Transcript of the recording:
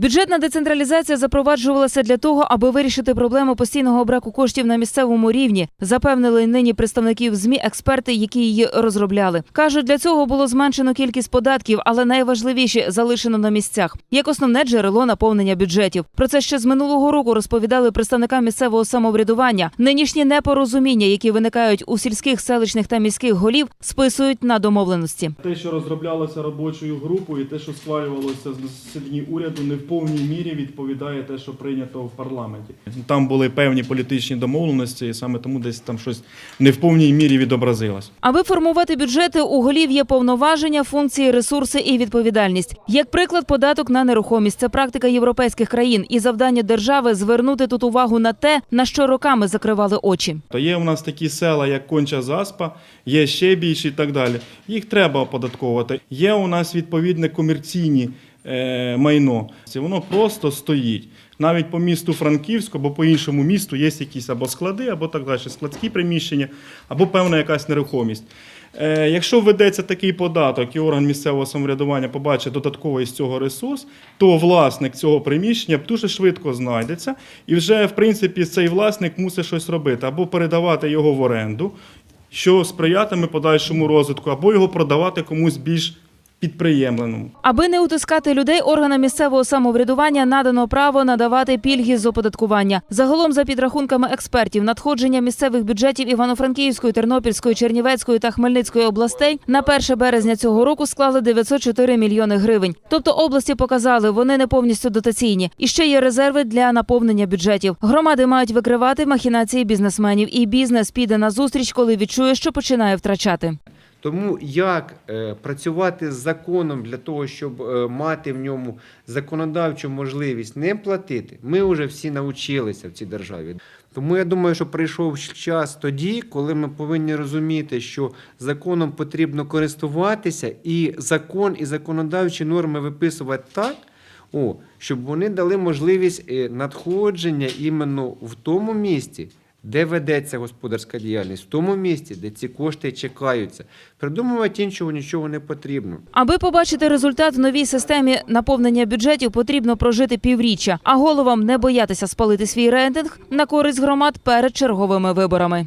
Бюджетна децентралізація запроваджувалася для того, аби вирішити проблему постійного браку коштів на місцевому рівні. Запевнили нині представників змі експерти, які її розробляли. кажуть, для цього було зменшено кількість податків, але найважливіше залишено на місцях як основне джерело наповнення бюджетів. Про це ще з минулого року розповідали представникам місцевого самоврядування. Нинішні непорозуміння, які виникають у сільських, селищних та міських голів, списують на домовленості. Те, що розроблялося робочою групою, і те, що схвалювалося на засіданні уряду, не повній мірі відповідає те, що прийнято в парламенті. Там були певні політичні домовленості, і саме тому десь там щось не в повній мірі відобразилось. Аби формувати бюджети, у голів є повноваження, функції, ресурси і відповідальність. Як приклад, податок на нерухомість це практика європейських країн, і завдання держави звернути тут увагу на те, на що роками закривали очі. То є у нас такі села, як Конча Заспа, є ще більші і так далі. Їх треба оподатковувати. Є у нас відповідне комерційні майно. Це Воно просто стоїть. Навіть по місту Франківську або по іншому місту є якісь або склади, або так далі, складські приміщення, або певна якась нерухомість. Е, Якщо введеться такий податок і орган місцевого самоврядування побачить додатковий з цього ресурс, то власник цього приміщення дуже швидко знайдеться, і вже в принципі цей власник мусить щось робити або передавати його в оренду, що сприятиме подальшому розвитку, або його продавати комусь більш підприємленому. Аби не утискати людей, органам місцевого самоврядування надано право надавати пільги з оподаткування. Загалом, за підрахунками експертів, надходження місцевих бюджетів Івано-Франківської, Тернопільської, Чернівецької та Хмельницької областей на 1 березня цього року склали 904 мільйони гривень. Тобто області показали, вони не повністю дотаційні. І ще є резерви для наповнення бюджетів. Громади мають викривати махінації бізнесменів, і бізнес піде на зустріч, коли відчує, що починає втрачати. Тому як е, працювати з законом для того, щоб е, мати в ньому законодавчу можливість не платити, ми вже всі навчилися в цій державі. Тому я думаю, що прийшов час тоді, коли ми повинні розуміти, що законом потрібно користуватися, і закон і законодавчі норми виписувати так, о, щоб вони дали можливість е, надходження іменно в тому місці, де ведеться господарська діяльність, в тому місці, де ці кошти чекаються. Придумувати іншого нічого не потрібно. Аби побачити результат в новій системі наповнення бюджетів, потрібно прожити півріччя, а головам не боятися спалити свій рейтинг на користь громад перед черговими виборами.